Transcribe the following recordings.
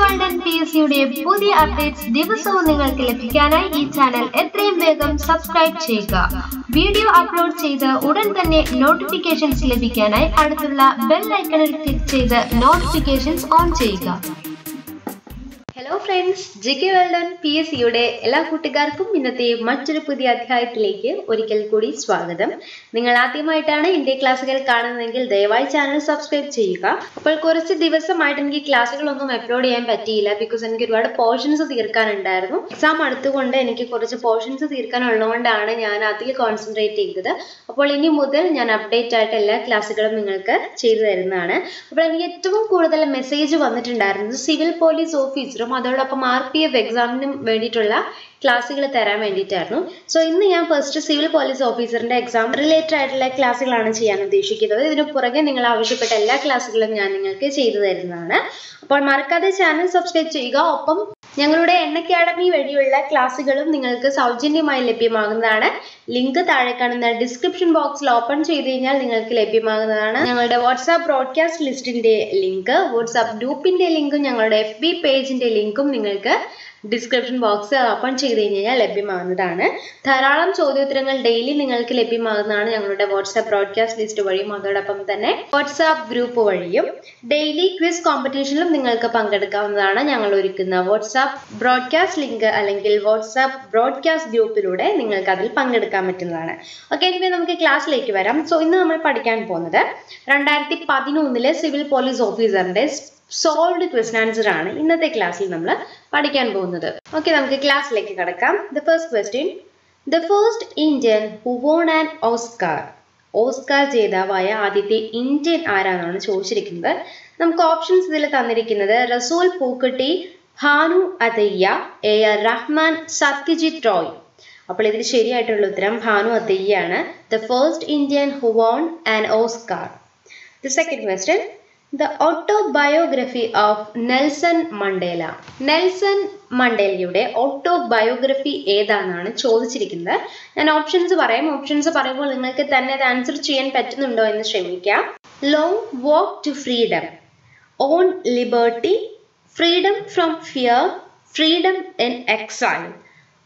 World and പുതിയ updates ദിവസവും നിങ്ങൾക്ക് ലഭിക്കാനായി ഈ ചാനൽ എത്രയും വേഗം സബ്സ്ക്രൈബ് ചെയ്യുക. വീഡിയോ അപ്ലോഡ് ചെയ്ത് ഉടൻ തന്നെ നോട്ടിഫിക്കേഷൻസ് ലഭിക്കാനായി അടുത്തുള്ള ബെൽ ഐക്കണിൽ ക്ലിക്ക് ചെയ്ത് നോട്ടിഫിക്കേഷൻസ് ഓൺ ചെയ്യുക. Hello friends G K well done P S സിയുടെ എല്ലാ കൂട്ടുകാർക്കും ഇന്നത്തെ മറ്റൊരു പുതിയ അധ്യായത്തിലേക്ക് ഒരിക്കൽ കൂടി സ്വാഗതം. നിങ്ങൾ ആദ്യമായിട്ടാണ് എന്റെ ക്ലാസ്സുകൾ കാണുന്നതെങ്കിൽ ദയവായി ചാനൽ സബ്സ്ക്രൈബ് ചെയ്യുക. അപ്പോൾ കുറച്ച് ദിവസമായിട്ട് എനിക്ക് ക്ലാസ്സുകളൊന്നും അപ്ലോഡ് ചെയ്യാൻ പറ്റിയില്ല ബിക്കോസ് എനിക്ക് ഒരുപാട് പോർഷൻസ് തീർക്കാനുണ്ടായിരുന്നു. എക്സാം അടുത്തുകൊണ്ട് എനിക്ക് കുറച്ച് പോർഷൻസ് തീർക്കാനുള്ളതുകൊണ്ടാണ് ഞാൻ അതിൽ കോൺസെൻട്രേറ്റ് ചെയ്തത്. അപ്പോൾ ഇനി മുതൽ ഞാൻ അപ്ഡേറ്റ് ആയിട്ട് എല്ലാ ക്ലാസ്സുകളും നിങ്ങൾക്ക് ചെയ്തു തരുന്നതാണ്. അപ്പോൾ എനിക്ക് ഏറ്റവും കൂടുതൽ മെസ്സേജ് വന്നിട്ടുണ്ടായിരുന്നത് സിവിൽ പോലീസ് ഓഫീസറും അതോടൊപ്പം ആർ പി എഫ് എക്സാമിനും വേണ്ടിയിട്ടുള്ള ക്ലാസ്സുകൾ തരാൻ വേണ്ടിയിട്ടായിരുന്നു. സോ ഇന്ന് ഞാൻ ഫസ്റ്റ് സിവിൽ പോലീസ് ഓഫീസറിന്റെ എക്സാം റിലേറ്റഡ് ആയിട്ടുള്ള ക്ലാസ്സുകളാണ് ചെയ്യാൻ ഉദ്ദേശിക്കുന്നത്. ഇതിനു പുറകെ നിങ്ങൾ ആവശ്യപ്പെട്ട എല്ലാ ക്ലാസ്സുകളും ഞാൻ നിങ്ങൾക്ക് ചെയ്തു തരുന്നതാണ്. അപ്പോൾ മറക്കാതെ ചാനൽ സബ്സ്ക്രൈബ് ചെയ്യുക. ഒപ്പം ഞങ്ങളുടെ എൻ അക്കാഡമി വഴിയുള്ള ക്ലാസ്സുകളും നിങ്ങൾക്ക് സൗജന്യമായി ലഭ്യമാകുന്നതാണ്. ലിങ്ക് താഴെ കാണുന്ന ഡിസ്ക്രിപ്ഷൻ ബോക്സിൽ ഓപ്പൺ ചെയ്ത് കഴിഞ്ഞാൽ നിങ്ങൾക്ക് ലഭ്യമാകുന്നതാണ്. ഞങ്ങളുടെ വാട്സാപ്പ് ബ്രോഡ്കാസ്റ്റ് ലിസ്റ്റിന്റെ ലിങ്ക് വാട്സാപ്പ് ഗ്രൂപ്പിന്റെ ലിങ്കും ഞങ്ങളുടെ എഫ് ബി പേജിന്റെ ലിങ്കും നിങ്ങൾക്ക് ഡിസ്ക്രിപ്ഷൻ ബോക്സ് ഓപ്പൺ ചെയ്ത് കഴിഞ്ഞാൽ ലഭ്യമാകുന്നതാണ്. ധാരാളം ചോദ്യോത്തരങ്ങൾ ഡെയിലി നിങ്ങൾക്ക് ലഭ്യമാകുന്നതാണ് ഞങ്ങളുടെ വാട്സാപ്പ് ബ്രോഡ്കാസ്റ്റ് ലിസ്റ്റ് വഴിയും അതോടൊപ്പം തന്നെ വാട്സാപ്പ് ഗ്രൂപ്പ് വഴിയും. ഡെയിലി ക്വിസ് കോമ്പറ്റീഷനിലും നിങ്ങൾക്ക് പങ്കെടുക്കാവുന്നതാണ് ഞങ്ങൾ ഒരുക്കുന്ന വാട്സാപ്പ് ബ്രോഡ്കാസ്റ്റ് ലിങ്ക് അല്ലെങ്കിൽ വാട്സാപ്പ് ബ്രോഡ്കാസ്റ്റ് ഗ്രൂപ്പിലൂടെ നിങ്ങൾക്ക് അതിൽ പങ്കെടുക്കാൻ പറ്റുന്നതാണ്. ഓക്കെ ഇനി നമുക്ക് ക്ലാസ്സിലേക്ക് വരാം. സോ ഇന്ന് നമ്മൾ പഠിക്കാൻ പോകുന്നത് രണ്ടായിരത്തി പതിനൊന്നിലെ സിവിൽ പോലീസ് ഓഫീസറിന്റെ സോൾവ്ഡ് ക്വസ്റ്റൻ ആൻസർ ആണ് ഇന്നത്തെ ക്ലാസ്സിൽ നമ്മൾ പഠിക്കാൻ പോകുന്നത്. ഓക്കെ നമുക്ക് ക്ലാസ്സിലേക്ക് കടക്കാം. The first question the first Indian who won and Oscar Oscar ജേതാവായ ആദ്യത്തെ ഇന്ത്യൻ ആരാണെന്നാണ് ചോദിച്ചിരിക്കുന്നത്. നമുക്ക് ഓപ്ഷൻസ് ഇതിൽ തന്നിരിക്കുന്നത് റസൂൽ പൂക്കുട്ടി ഭാനു അതയ്യ എ ആർ റഹ്മാൻ സത്യജിത് റോയ്. അപ്പോൾ ഇതിൽ ശരിയായിട്ടുള്ള ഉത്തരം Bhanu അതയ്യാണ് the first Indian who won and Oscar the second question the autobiography of Nelson Mandela Nelson മണ്ടേലയുടെ autobiography ഏതാണെന്നാണ് ചോദിച്ചിരിക്കുന്നത്. ഞാൻ ഓപ്ഷൻസ് പറയാം. ഓപ്ഷൻസ് പറയുമ്പോൾ നിങ്ങൾക്ക് തന്നെ അത് ആൻസർ ചെയ്യാൻ പറ്റുന്നുണ്ടോ എന്ന് ശ്രമിക്കാം. Long walk to freedom on liberty freedom from fear freedom in exile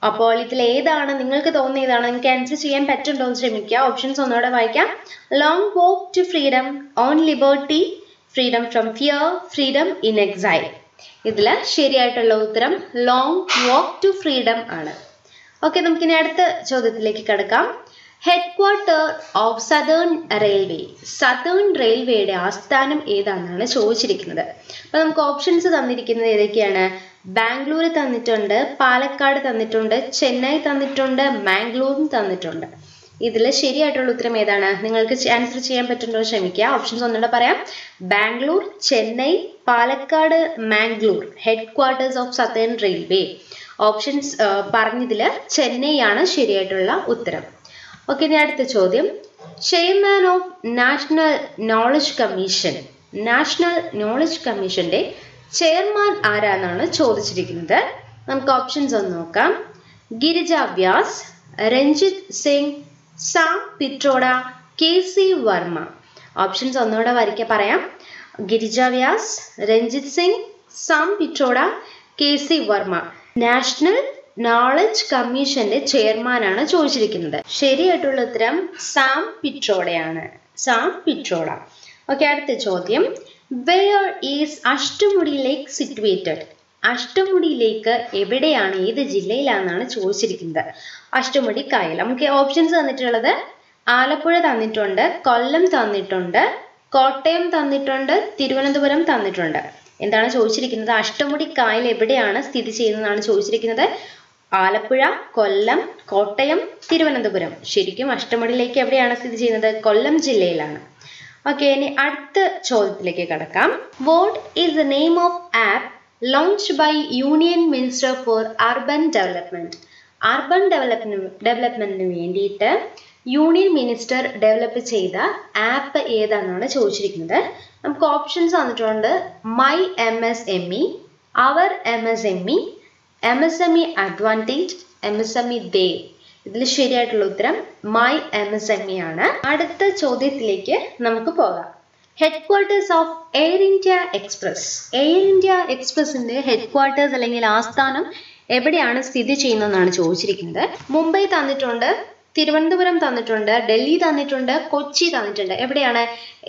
അപ്പോൾ ഇതിൽ ഏതാണ് നിങ്ങൾക്ക് തോന്നിയതാണ് നിങ്ങൾക്ക് ആൻസർ ചെയ്യാൻ പറ്റുന്നുണ്ടോ എന്ന് ശ്രമിക്കുക ഓപ്ഷൻസ് ഒന്നുകൂടെ വായിക്കാം. Long walk to freedom on liberty freedom from fear freedom in exile ഇതിൽ ശരിയായിട്ടുള്ള ഉത്തരം ലോങ് വാക്ക് ടു ഫ്രീഡം ആണ്. ഓക്കെ നമുക്കിനി അടുത്ത ചോദ്യത്തിലേക്ക് കിടക്കാം. Headquarter of southern railway southern റെയിൽവേയുടെ ആസ്ഥാനം ഏതാണെന്നാണ് ചോദിച്ചിരിക്കുന്നത്. അപ്പോൾ നമുക്ക് ഓപ്ഷൻസ് തന്നിരിക്കുന്നത് ഏതൊക്കെയാണ്? ബാംഗ്ലൂർ തന്നിട്ടുണ്ട് പാലക്കാട് തന്നിട്ടുണ്ട് ചെന്നൈ തന്നിട്ടുണ്ട് മാംഗ്ലൂരും തന്നിട്ടുണ്ട്. ഇതിൽ ശരിയായിട്ടുള്ള ഉത്തരം ഏതാണ്? നിങ്ങൾക്ക് ആൻസർ ചെയ്യാൻ പറ്റുന്നുണ്ടോ ശ്രമിക്കുക. ഓപ്ഷൻസ് ഒന്നുകൂടെ പറയാം. Bangalore Chennai Palakkad Mangalore headquarters of southern railway options പറഞ്ഞതിൽ ചെന്നൈ ആണ് ശരിയായിട്ടുള്ള ഉത്തരം. ഓക്കെ ഇനി അടുത്ത ചോദ്യം. Chairman of national knowledge commission national knowledge കമ്മീഷന്റെ ചെയർമാൻ ആരാന്നാണ് ചോദിച്ചിരിക്കുന്നത്. നമുക്ക് ഓപ്ഷൻസ് ഒന്ന് നോക്കാം. Girija Vyas Ranjit Singh Sam Pitroda K C Varma options ഒന്നുകൂടെ വരയ്ക്ക പറയാം. Girija Vyas Ranjit Singh Sam Pitroda K C Varma national knowledge കമ്മീഷന്റെ ചെയർമാനാണ് ചോദിച്ചിരിക്കുന്നത്. ശരിയായിട്ടുള്ള ഉത്തരം സാം പിട്രോഡയാണ് സാം പിട്രോഡ ഓക്കെ അടുത്ത ചോദ്യം. Where is Ashtamudi lake situated Ashtamudi lake എവിടെയാണ് ഏത് ജില്ലയിലാണെന്നാണ് ചോദിച്ചിരിക്കുന്നത്. അഷ്ടമുടി കായൽ. നമുക്ക് ഓപ്ഷൻസ് തന്നിട്ടുള്ളത് ആലപ്പുഴ തന്നിട്ടുണ്ട് കൊല്ലം തന്നിട്ടുണ്ട് കോട്ടയം തന്നിട്ടുണ്ട് തിരുവനന്തപുരം തന്നിട്ടുണ്ട്. എന്താണ് ചോദിച്ചിരിക്കുന്നത്? അഷ്ടമുടി കായൽ എവിടെയാണ് സ്ഥിതി ചെയ്യുന്നതെന്നാണ് ചോദിച്ചിരിക്കുന്നത്. ആലപ്പുഴ കൊല്ലം കോട്ടയം തിരുവനന്തപുരം. ശരിക്കും അഷ്ടമുടിയിലേക്ക് എവിടെയാണ് സ്ഥിതി ചെയ്യുന്നത്? കൊല്ലം ജില്ലയിലാണ്. ഓക്കെ ഇനി അടുത്ത ചോദ്യത്തിലേക്ക് കടക്കാം. What is the name of app launch by Union Minister for Urban Development. Urban development ഡെവലപ്മെന്റിന് വേണ്ടിയിട്ട് യൂണിയൻ മിനിസ്റ്റർ ഡെവലപ്പ് ചെയ്ത ആപ്പ് ഏതാണെന്നാണ് ചോദിച്ചിരിക്കുന്നത്. നമുക്ക് ഓപ്ഷൻസ് വന്നിട്ടുണ്ട്. My M S M E our M S M E M S M E advantage M S M E ദേ ഇതിൽ ശരിയായിട്ടുള്ള ഉത്തരം my M S M E ആണ്. അടുത്ത ചോദ്യത്തിലേക്ക് നമുക്ക് പോകാം. Headquarters of air India express Air India എക്സ്പ്രസിന്റെ headquarters അല്ലെങ്കിൽ ആസ്ഥാനം എവിടെയാണ് സ്ഥിതി ചെയ്യുന്നതെന്നാണ് ചോദിച്ചിരിക്കുന്നത്. മുംബൈ തന്നിട്ടുണ്ട് തിരുവനന്തപുരം തന്നിട്ടുണ്ട് ഡൽഹി തന്നിട്ടുണ്ട് കൊച്ചി തന്നിട്ടുണ്ട്. എവിടെയാണ്?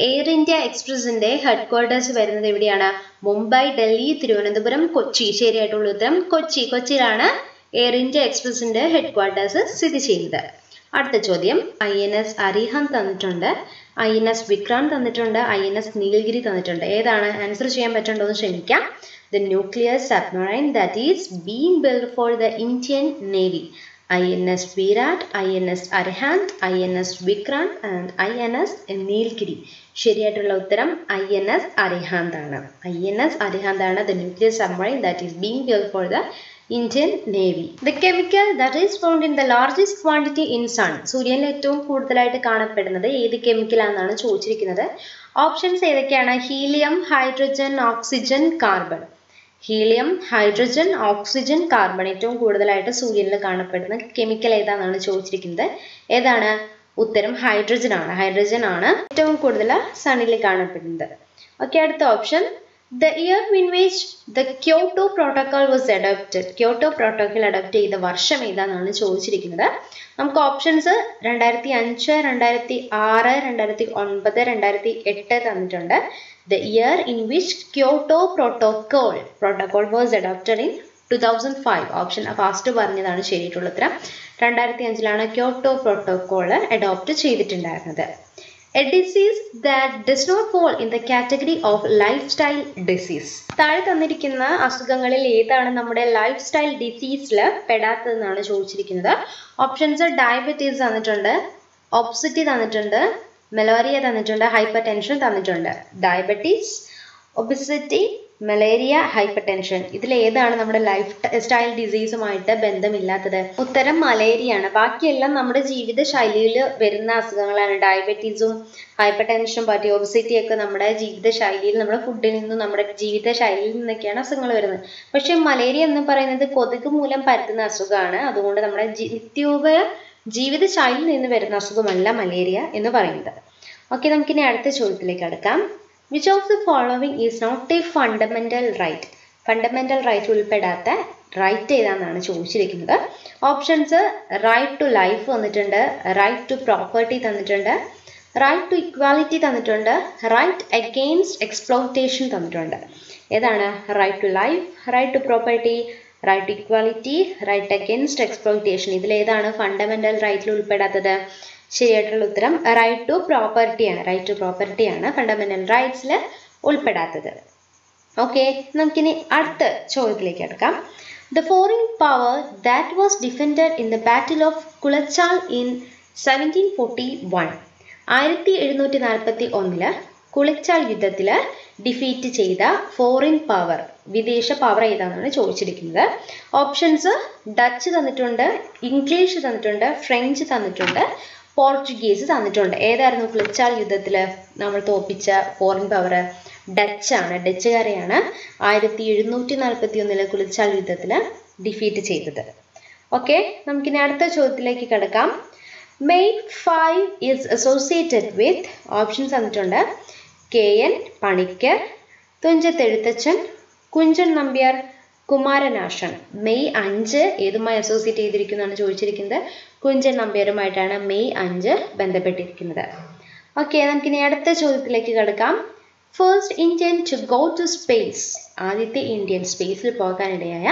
എയർ ഇന്ത്യ എക്സ്പ്രസിന്റെ ഹെഡ്ക്വാർട്ടേഴ്സ് വരുന്നത് എവിടെയാണ്? മുംബൈ ഡൽഹി തിരുവനന്തപുരം കൊച്ചി. ശരിയായിട്ടുള്ള ഉത്തരം കൊച്ചി. കൊച്ചിയിലാണ് എയർ ഇന്ത്യ എക്സ്പ്രസിന്റെ ഹെഡ്ക്വാർട്ടേഴ്സ് സ്ഥിതി ചെയ്യുന്നത്. അടുത്ത ചോദ്യം. ഐ എൻ എസ് അരിഹന്ത് തന്നിട്ടുണ്ട്. ഐ എൻ എസ് വിക്രാന്ത് തന്നിട്ടുണ്ട് ഐ എൻ എസ് നീലഗിരി തന്നിട്ടുണ്ട്. ഏതാണ്? ആൻസർ ചെയ്യാൻ പറ്റുണ്ടോ എന്ന് ശ്രമിക്കാം. The nuclear submarine that is being build for the Indian navy I N S Viraat I N S Arihant I N S Vikrant and I N S Nilgiri. ശരിയായിട്ടുള്ള ഉത്തരം I N S Arihant ആണ്. I N S Arihant ആണ് the nuclear submarine that is being build for the Indian navy the chemical that is found in the largest quantity in sun സൂര്യനിൽ ഏറ്റവും കൂടുതലായിട്ട് കാണപ്പെടുന്നത് ഏത് കെമിക്കലാണെന്നാണ് ചോദിച്ചിരിക്കുന്നത്? ഓപ്ഷൻസ് ഏതൊക്കെയാണ്? Helium hydrogen oxygen carbon helium hydrogen oxygen carbon ഏറ്റവും കൂടുതലായിട്ട് സൂര്യനിൽ കാണപ്പെടുന്ന കെമിക്കൽ ഏതാണെന്നാണ് ചോദിച്ചിരിക്കുന്നത്? ഏതാണ്? ഉത്തരം ഹൈഡ്രജൻ ആണ്. ഹൈഡ്രജൻ ആണ് ഏറ്റവും കൂടുതൽ സണ്ണിൽ കാണപ്പെടുന്നത്. ഓക്കെ അടുത്ത option the year in which the Kyoto Protocol was adopted. Kyoto Protocol adopt ചെയ്ത വർഷം ഏതാണെന്നാണ് ചോദിച്ചിരിക്കുന്നത്. നമുക്ക് ഓപ്ഷൻസ് രണ്ടായിരത്തി അഞ്ച് രണ്ടായിരത്തി ആറ് രണ്ടായിരത്തി ഒൻപത് രണ്ടായിരത്തി എട്ട് തന്നിട്ടുണ്ട് the year in which Kyoto protocol protocol was adopted in two thousand five option first പറഞ്ഞതാണ് ശരിയായിട്ടുള്ള ഉത്തരം. രണ്ടായിരത്തി അഞ്ചിലാണ് ക്യോട്ടോ പ്രോട്ടോകോൾ അഡോപ്റ്റ് ചെയ്തിട്ടുണ്ടായിരുന്നത്. A disease that does not fall in the category of lifestyle disease താഴെ തന്നിരിക്കുന്ന അസുഖങ്ങളിൽ ഏതാണ് നമ്മുടെ ലൈഫ് സ്റ്റൈൽ ഡിസീസിൽ പെടാത്തതെന്നാണ് ചോദിച്ചിരിക്കുന്നത്. ഓപ്ഷൻസ് ഡയബറ്റീസ് തന്നിട്ടുണ്ട് ഒബ്സിറ്റി തന്നിട്ടുണ്ട് മെലോറിയ തന്നിട്ടുണ്ട് ഹൈപ്പർ ടെൻഷൻ തന്നിട്ടുണ്ട്. Diabetes obesity malaria hypertension ഇതിൽ ഏതാണ് നമ്മുടെ ലൈഫ് സ്റ്റൈൽ ഡിസീസുമായിട്ട് ബന്ധമില്ലാത്തത്. ഉത്തരം മലേറിയ ആണ് ബാക്കിയെല്ലാം നമ്മുടെ ജീവിത ശൈലിയിൽ വരുന്ന അസുഖങ്ങളാണ്. ഡയബറ്റീസും ഹൈപ്പർ ടെൻഷനും പറ്റി ഒക്കെ നമ്മുടെ ജീവിത ശൈലിയിൽ നമ്മുടെ ഫുഡിൽ നിന്നും നമ്മുടെ ജീവിത ശൈലിയിൽ നിന്നൊക്കെയാണ് അസുഖങ്ങൾ വരുന്നത്. പക്ഷെ മലേറിയ എന്ന് പറയുന്നത് കൊതുക് മൂലം പരത്തുന്ന അസുഖമാണ്. അതുകൊണ്ട് നമ്മുടെ നിത്യോപ ജീവിത ശൈലിയിൽ നിന്ന് വരുന്ന അസുഖമല്ല മലേറിയ എന്ന് പറയുന്നത്. ഓക്കെ നമുക്കിനി അടുത്ത ചോദ്യത്തിലേക്ക് അടുക്കാം. Which of the following is not a fundamental right fundamental right ഉൾപ്പെടാത്ത right ഏതാണെന്നാണ് ചോദിച്ചിരിക്കുന്നത്. ഓപ്ഷൻസ് റൈറ്റ് ടു ലൈഫ് വന്നിട്ടുണ്ട് റൈറ്റ് ടു പ്രോപ്പർട്ടി തന്നിട്ടുണ്ട് റൈറ്റ് ടു ഇക്വാലിറ്റി തന്നിട്ടുണ്ട് റൈറ്റ് അഗെയിൻസ്റ്റ് എക്സ്പ്ലോയിറ്റേഷൻ തന്നിട്ടുണ്ട്. ഏതാണ്? Right to life right to property right equality right against exploitation ഇതിലേതാണ് fundamental റൈറ്റിൽ ഉൾപ്പെടാത്തത്. ശരിയായിട്ടുള്ള ഉത്തരം റൈറ്റ് ടു പ്രോപ്പർട്ടിയാണ് റൈറ്റ് ടു പ്രോപ്പർട്ടിയാണ് ഫണ്ടമെന്റൽ റൈറ്റ്സിൽ ഉൾപ്പെടാത്തത്. ഓക്കെ നമുക്കിനി അടുത്ത ചോദ്യത്തിലേക്ക് എടുക്കാം the foreign power that was defended in the battle of Colachel in seventeen forty one ആയിരത്തി എഴുന്നൂറ്റി നാൽപ്പത്തി ഒന്നിൽ കുളിച്ചാൽ യുദ്ധത്തിൽ ഡിഫീറ്റ് ചെയ്ത ഫോറിൻ പവർ വിദേശ പവർ ഏതാണെന്നാണ് ചോദിച്ചിരിക്കുന്നത്. ഓപ്ഷൻസ് ഡച്ച് തന്നിട്ടുണ്ട് ഇംഗ്ലീഷ് തന്നിട്ടുണ്ട് ഫ്രഞ്ച് തന്നിട്ടുണ്ട്. പോർച്ചുഗീസ് തന്നിട്ടുണ്ട്. ഏതായിരുന്നു കുളിച്ചാൽ യുദ്ധത്തിൽ നമ്മൾ തോപ്പിച്ച ഫോറിൻ പവർ ഡച്ചാണ് ഡച്ചുകാരെയാണ് ആയിരത്തി എഴുന്നൂറ്റി നാൽപ്പത്തി ഒന്നിലെ കുളിച്ചാൽ യുദ്ധത്തിൽ ഡിഫീറ്റ് ചെയ്തത്. ഓക്കെ നമുക്കിനി അടുത്ത ചോദ്യത്തിലേക്ക് കിടക്കാം. May five is associated with options തന്നിട്ടുണ്ട്. K N Panikkar Thunchathu Ezhuthachan Kunchan Nambiar Kumaranasan. May അഞ്ച് ഏതുമായി അസോസിയേറ്റ് ചെയ്തിരിക്കുന്നതാണ് ചോദിച്ചിരിക്കുന്നത്. കുഞ്ചൻ നമ്പ്യാരുമായിട്ടാണ് മെയ് അഞ്ച് ബന്ധപ്പെട്ടിരിക്കുന്നത്. ഓക്കെ നമുക്കിനി അടുത്ത ചോദ്യത്തിലേക്ക് കിടക്കാം. First Indian to go to space ആദ്യത്തെ ഇന്ത്യൻ സ്പേസിൽ പോകാനിടയായ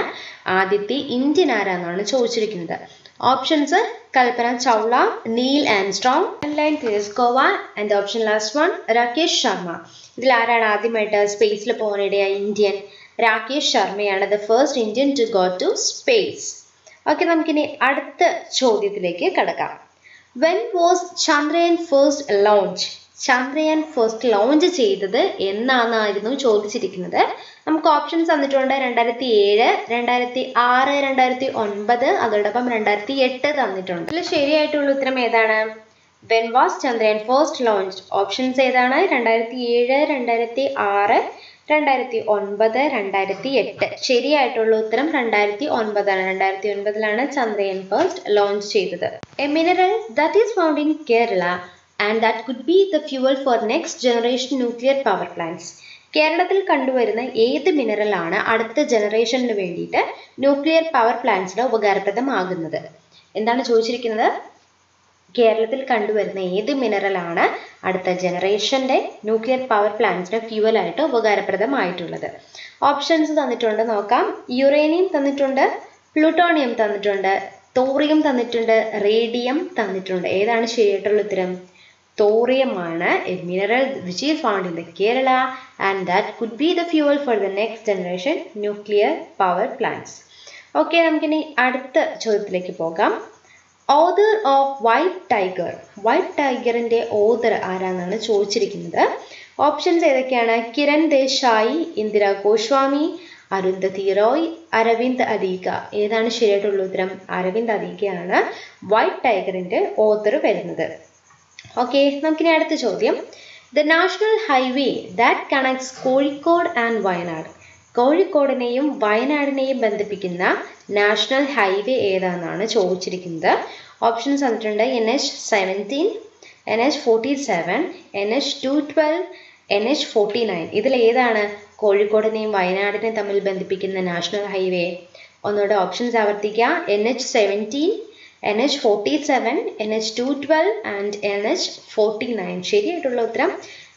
ആദ്യത്തെ ഇന്ത്യൻ ആരാന്നാണ് ചോദിച്ചിരിക്കുന്നത്. Options Kalpana Chawla Neil Armstrong line Tereshkova and option last one Rakesh Sharma. ഇതിൽ ആരാണ് ആദ്യമായിട്ട് സ്പേസിൽ പോകാനിടയായ ഇന്ത്യൻ രാകേഷ് ശർമ്മയാണ് the first Indian to go to space okay നമുക്കിനി അടുത്ത ചോദ്യത്തിലേക്ക് കിടക്കാം. When was Chandrayaan first launch Chandrayaan first launch ചെയ്തത് എന്നാണെന്നായിരുന്നു ചോദിച്ചിരിക്കുന്നത്. നമുക്ക് ഓപ്ഷൻസ് തന്നിട്ടുണ്ട് രണ്ടായിരത്തി ഏഴ് രണ്ടായിരത്തി ആറ് രണ്ടായിരത്തി ഒൻപത് അതോടൊപ്പം രണ്ടായിരത്തി എട്ട് തന്നിട്ടുണ്ട്. ഇതിൽ ശരിയായിട്ടുള്ള ഉത്തരം ഏതാണ്? When was Chandrayaan first launch options ഏതാണ്? രണ്ടായിരത്തി ഏഴ് രണ്ടായിരത്തി ആറ് രണ്ടായിരത്തി ഒൻപത് രണ്ടായിരത്തി എട്ട് ശരിയായിട്ടുള്ള ഉത്തരം രണ്ടായിരത്തി ഒൻപതാണ് രണ്ടായിരത്തി ഒൻപതിലാണ് ചന്ദ്രയാൻ ഫസ്റ്റ് ലോഞ്ച് ചെയ്തത്. A mineral that is found in Kerala and that could be the fuel for next generation nuclear power plants കേരളത്തിൽ കണ്ടുവരുന്ന ഏത് മിനറൽ ആണ് അടുത്ത ജനറേഷന് വേണ്ടിയിട്ട് ന്യൂക്ലിയർ പവർ പ്ലാന്റ്സിന് ഉപകാരപ്രദമാകുന്നത്? എന്താണ് ചോദിച്ചിരിക്കുന്നത്? കേരളത്തിൽ കണ്ടുവരുന്ന ഏത് മിനറലാണ് അടുത്ത ജനറേഷന്റെ ന്യൂക്ലിയർ പവർ പ്ലാന്റ്സിന് ഫ്യൂവലായിട്ട് ഉപകാരപ്രദമായിട്ടുള്ളത്? ഓപ്ഷൻസ് തന്നിട്ടുണ്ട് നോക്കാം. യുറേനിയം തന്നിട്ടുണ്ട് പ്ലൂട്ടോണിയം തന്നിട്ടുണ്ട് തോറിയം തന്നിട്ടുണ്ട് റേഡിയം തന്നിട്ടുണ്ട്. ഏതാണ് ശരിയായിട്ടുള്ള ഉത്തരം? തോറിയമാണ് a mineral which is found in the Kerala and that could be the fuel for the next generation nuclear power plants okay നമുക്കിനി അടുത്ത ചോദ്യത്തിലേക്ക് പോകാം. Author of white tiger white ടൈഗറിന്റെ author ആരാന്നാണ് ചോദിച്ചിരിക്കുന്നത്. ഓപ്ഷൻസ് ഏതൊക്കെയാണ്? കിരൺ ദേശായി ഇന്ദിര ഗോസ്വാമി അരുന്ധതി റോയ് അരവിന്ദ് അദീക ഏതാണ് ശരിയായിട്ടുള്ള ഉത്തരം? അരവിന്ദ് അദീകയാണ് വൈറ്റ് ടൈഗറിന്റെ ഓതർ വരുന്നത്. ഓക്കെ നമുക്കിനി അടുത്ത ചോദ്യം. The national highway that connects Kozhikode and Wayanad കോഴിക്കോടിനെയും വയനാടിനെയും ബന്ധിപ്പിക്കുന്ന നാഷണൽ ഹൈവേ ഏതാണെന്നാണ് ചോദിച്ചിരിക്കുന്നത് ഓപ്ഷൻസ് തന്നിട്ടുണ്ട് N H seventeen N H forty seven N H two twelve N H forty nine ഇതിൽ ഏതാണ് കോഴിക്കോടിനെയും വയനാടിനെയും തമ്മിൽ ബന്ധിപ്പിക്കുന്ന നാഷണൽ ഹൈവേ ഒന്നുകൂടെ ഓപ്ഷൻസ് ആവർത്തിക്കുക N H seventeen N H forty seven N H two twelve and N H forty nine ശരിയായിട്ടുള്ള ഉത്തരം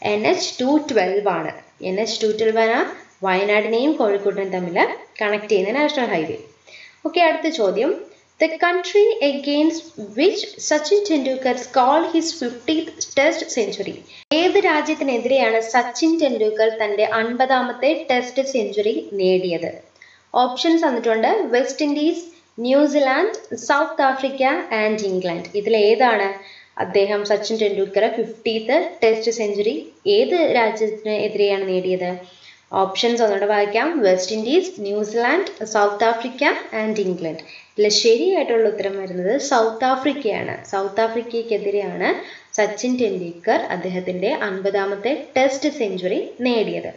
എൻ എച്ച് ടു ട്വൽവ് ആണ് എൻ എച്ച് ടു ട്വൽവ് ആണ് വയനാടിനെയും കോഴിക്കോടിനെയും തമ്മിൽ കണക്ട് ചെയ്യുന്ന നാഷണൽ ഹൈവേ ഓക്കെ അടുത്ത ചോദ്യം. The country against which Sachin Tendulkar call his fiftieth test century ഏത് രാജ്യത്തിനെതിരെയാണ് സച്ചിൻ ടെണ്ടുൽക്കർ തന്റെ അൻപതാമത്തെ ടെസ്റ്റ് സെഞ്ചുറി നേടിയത്? ഓപ്ഷൻസ് തന്നിട്ടുണ്ട്. West Indies New Zealand South Africa and England ഇതിൽ ഏതാണ് അദ്ദേഹം Sachin Tendulkar fiftieth test century ഏത് രാജ്യത്തിനെതിരെയാണ് നേടിയത്? ഓപ്ഷൻസ് ഒന്നുകൂടെ വായിക്കാം. West Indies New Zealand South Africa and England ഇതിൽ ശരിയായിട്ടുള്ള ഉത്തരം വരുന്നത് സൗത്ത് ആഫ്രിക്കയാണ് സൗത്ത് ആഫ്രിക്കയ്ക്കെതിരെയാണ് സച്ചിൻ ടെണ്ടുൽക്കർ അദ്ദേഹത്തിന്റെ അൻപതാമത്തെ ടെസ്റ്റ് സെഞ്ചുറി നേടിയത്.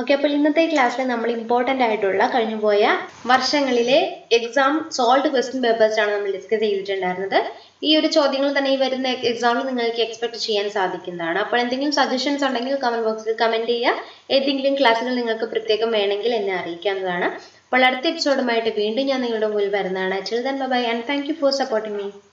ഓക്കെ അപ്പോൾ ഇന്നത്തെ ക്ലാസ്സിൽ നമ്മൾ ഇമ്പോർട്ടന്റ് ആയിട്ടുള്ള കഴിഞ്ഞുപോയ വർഷങ്ങളിലെ എക്സാം സോൾവ് ക്വസ്റ്റ്യൻ പേപ്പേഴ്സാണ് നമ്മൾ ഡിസ്കസ് ചെയ്തിട്ടുണ്ടായിരുന്നത്. ഈ ഒരു ചോദ്യങ്ങൾ തന്നെ ഈ വരുന്ന എക്സാമിൽ നിങ്ങൾക്ക് എക്സ്പെക്ട് ചെയ്യാൻ സാധിക്കുന്നതാണ്. അപ്പോൾ എന്തെങ്കിലും സജഷൻസ് ഉണ്ടെങ്കിൽ കമന്റ് ബോക്സിൽ കമന്റ് ചെയ്യുക. ഏതെങ്കിലും ക്ലാസ്സുകൾ നിങ്ങൾക്ക് പ്രത്യേകം വേണമെങ്കിൽ എന്നെ അറിയിക്കാവുന്നതാണ്. അപ്പോൾ അടുത്ത എപ്പിസോഡുമായിട്ട് വീണ്ടും ഞാൻ നിങ്ങളുടെ മുന്നിൽ വരുന്നതാണ്. Children bye and thank you for supporting me